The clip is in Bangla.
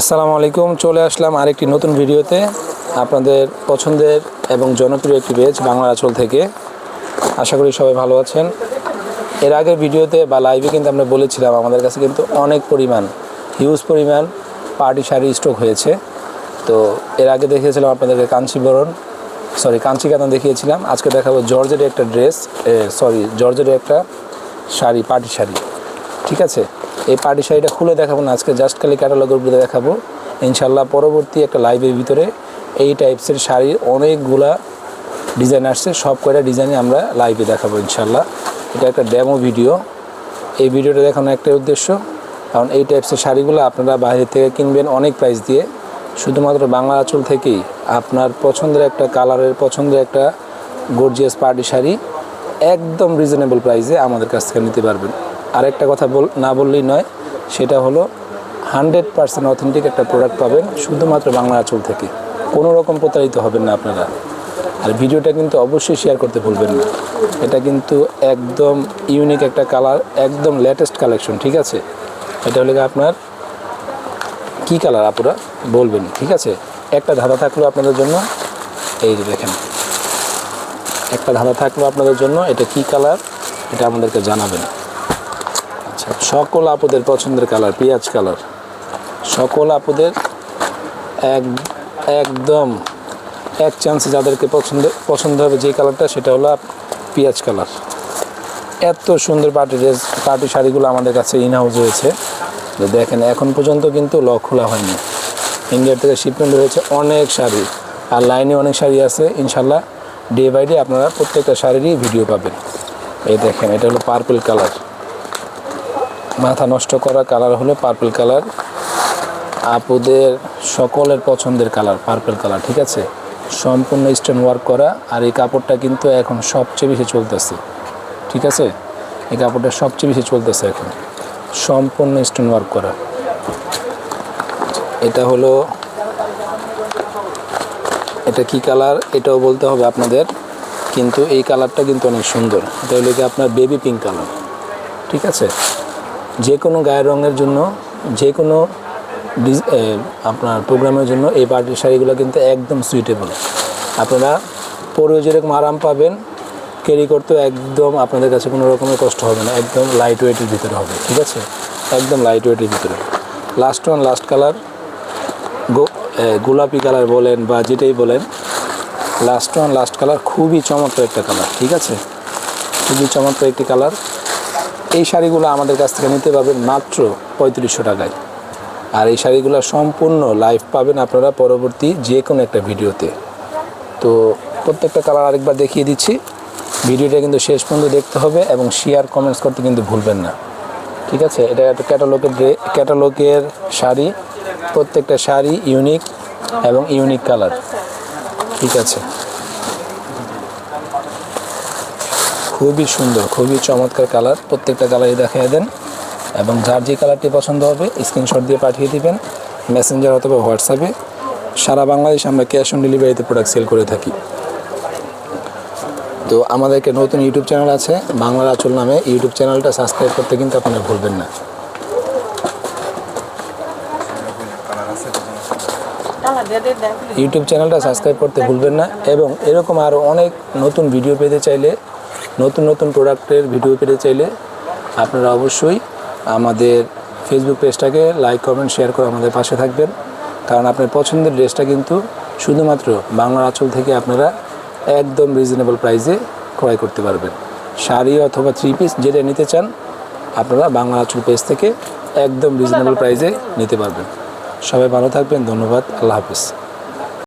আসসালামু আলাইকুম, চলে আসলাম আরেকটি নতুন ভিডিওতে। আপনাদের পছন্দের এবং জনপ্রিয় একটি পেজ, বাংলা আঁচল থেকে। আশা করি সবাই ভালো আছেন। এর আগের ভিডিওতে বা লাইভে কিন্তু আমরা বলেছিলাম, আমাদের কাছে কিন্তু অনেক পরিমাণ হিউজ পরিমাণ পার্টি শাড়ি স্টক হয়েছে। তো এর আগে দেখিয়েছিলাম আপনাদেরকে কাঞ্চিবরণ সরি কাঞ্চি কাতান দেখিয়েছিলাম। আজকে দেখাবো জর্জের একটা ড্রেস সরি জর্জের একটা শাড়ি পার্টি শাড়ি। ঠিক আছে? এই পার্টি শাড়িটা খুলে দেখাবো না, আজকে জাস্ট খালি ক্যাটালগের উপরে দেখাবো। ইনশাল্লাহ পরবর্তী একটা লাইভের ভিতরে এই টাইপসের শাড়ির অনেকগুলা ডিজাইন আসছে, সব কয়টা ডিজাইনে আমরা লাইভে দেখাবো ইনশাল্লাহ এটা একটা ডেমো ভিডিও এই ভিডিওটা দেখানোর একটাই উদ্দেশ্য, কারণ এই টাইপসের শাড়িগুলো আপনারা বাইরে থেকে কিনবেন অনেক প্রাইস দিয়ে। শুধুমাত্র বাংলা আঁচল থেকেই আপনার পছন্দের একটা কালারের পছন্দের একটা গর্জিয়াস পার্টি শাড়ি একদম রিজনেবল প্রাইসে আমাদের কাছ থেকে নিতে পারবেন। আরেকটা কথা বল, না বললেই নয়, সেটা হলো হান্ড্রেড পার্সেন্ট অথেন্টিক একটা প্রোডাক্ট পাবেন শুধুমাত্র বাংলা আঁচল থেকে। কোনো রকম প্রতারিত হবেন না আপনারা। আর ভিডিওটা কিন্তু অবশ্যই শেয়ার করতে ভুলবেন না। এটা কিন্তু একদম ইউনিক একটা কালার একদম লেটেস্ট কালেকশন ঠিক আছে? এটা হলে আপনার কী কালার আপুরা? বলবেন, ঠিক আছে? একটা ধাঁধা থাকল আপনাদের জন্য, এই যে দেখেন। একটা ধাঁধা থাকল আপনাদের জন্য, এটা কি কালার এটা আমাদেরকে জানাবেন। সকল আপুদের পছন্দের কালার, পেঁয়াজ কালার। সকল আপুদের এক, একদম এক চান্সে যাদেরকে পছন্দ পছন্দ হবে যে কালারটা, সেটা হলো পেঁয়াজ কালার। এত সুন্দর পার্টি ড্রেস, পার্টি শাড়িগুলো আমাদের কাছে ইন হাউস রয়েছে দেখেন, এখন পর্যন্ত কিন্তু লক খোলা হয়নি। ইন্ডিয়া থেকে শিপমেন্ট রয়েছে অনেক শাড়ি। আর লাইনে অনেক শাড়ি আছে। ইনশাল্লাহ ডে বাই ডে আপনারা প্রত্যেকটা শাড়িরই ভিডিও পাবেন। এই দেখেন, এটা হলো পার্পল কালার মাথা নষ্ট করা কালার হলো পার্পল কালার আপুদের সকলের পছন্দের কালার পার্পল কালার ঠিক আছে? সম্পূর্ণ স্টোন ওয়ার্ক করা, আর এই কাপড়টা কিন্তু এখন সবচেয়ে বেশি চলতেছে। ঠিক আছে? এই কাপড়টা সবচেয়ে বেশি চলতেছে এখন। সম্পূর্ণ স্টোন ওয়ার্ক করা। এটা হলো, এটা কি কালার এটাও বলতে হবে আপনাদের। কিন্তু এই কালারটা কিন্তু অনেক সুন্দর। এটা হলো কি আপনার বেবি পিঙ্ক কালার ঠিক আছে? যে কোনো গায়ের রঙের জন্য, যে কোনো আপনার প্রোগ্রামের জন্য এই পার্টির শাড়িগুলো কিন্তু একদম সুইটেবল আপনারা পরেও যেরকম আরাম পাবেন ক্যারি করতেও একদম আপনাদের কাছে কোনো রকমের কষ্ট হবে না, একদম লাইট ওয়েটের ভিতরে হবে, ঠিক আছে? একদম লাইট ওয়েটের ভিতরে। লাস্ট ওয়ান লাস্ট কালার গোলাপি কালার বলেন বা যেটাই বলেন লাস্ট ওয়ান লাস্ট কালার খুবই চমৎকার একটা কালার ঠিক আছে? খুবই চমৎকার একটি কালার এই শাড়িগুলো আমাদের কাছ থেকে নিতে পারবেন মাত্র পঁয়ত্রিশশো টাকায়। আর এই শাড়িগুলো সম্পূর্ণ লাইভ পাবেন আপনারা পরবর্তী যে কোনো একটা ভিডিওতে। তো প্রত্যেকটা কালার আরেকবার দেখিয়ে দিচ্ছি। ভিডিওটা কিন্তু শেষ পর্যন্ত দেখতে হবে এবং শেয়ার কমেন্টস করতে কিন্তু ভুলবেন না। ঠিক আছে? এটা একটা ক্যাটালগের ক্যাটালগের শাড়ি। প্রত্যেকটা শাড়ি ইউনিক এবং ইউনিক কালার ঠিক আছে? খুবই সুন্দর, খুবই চমৎকার কালার। প্রত্যেকটা কালারই দেখিয়ে দেন এবং যার যে কালারটি পছন্দ হবে স্ক্রিনশট দিয়ে পাঠিয়ে দিবেন মেসেঞ্জার অথবা হোয়াটসঅ্যাপে সারা বাংলাদেশ আমরা ক্যাশ অন ডেলিভারিতে প্রোডাক্ট সেল করে থাকি। তো আমাদেরকে নতুন ইউটিউব চ্যানেল আছে, বাংলার আচল নামে। ইউটিউব চ্যানেলটা সাবস্ক্রাইব করতে কিন্তু আপনারা ভুলবেন না। ইউটিউব চ্যানেলটা সাবস্ক্রাইব করতে ভুলবেন না এবং এরকম আরও অনেক নতুন ভিডিও পেতে চাইলে নতুন নতুন প্রোডাক্টের ভিডিও পেতে চাইলে আপনারা অবশ্যই আমাদের ফেসবুক পেজটাকে লাইক কমেন্ট শেয়ার করে আমাদের পাশে থাকবেন। কারণ আপনার পছন্দের ড্রেসটা কিন্তু শুধুমাত্র বাংলার আঁচল থেকে আপনারা একদম রিজনেবল প্রাইসে ক্রয় করতে পারবেন। শাড়ি অথবা থ্রি পিস যেটা নিতে চান, আপনারা বাংলা আঁচল পেজ থেকে একদম রিজনেবল প্রাইসে নিতে পারবেন। সবাই ভালো থাকবেন, ধন্যবাদ, আল্লাহ হাফিজ।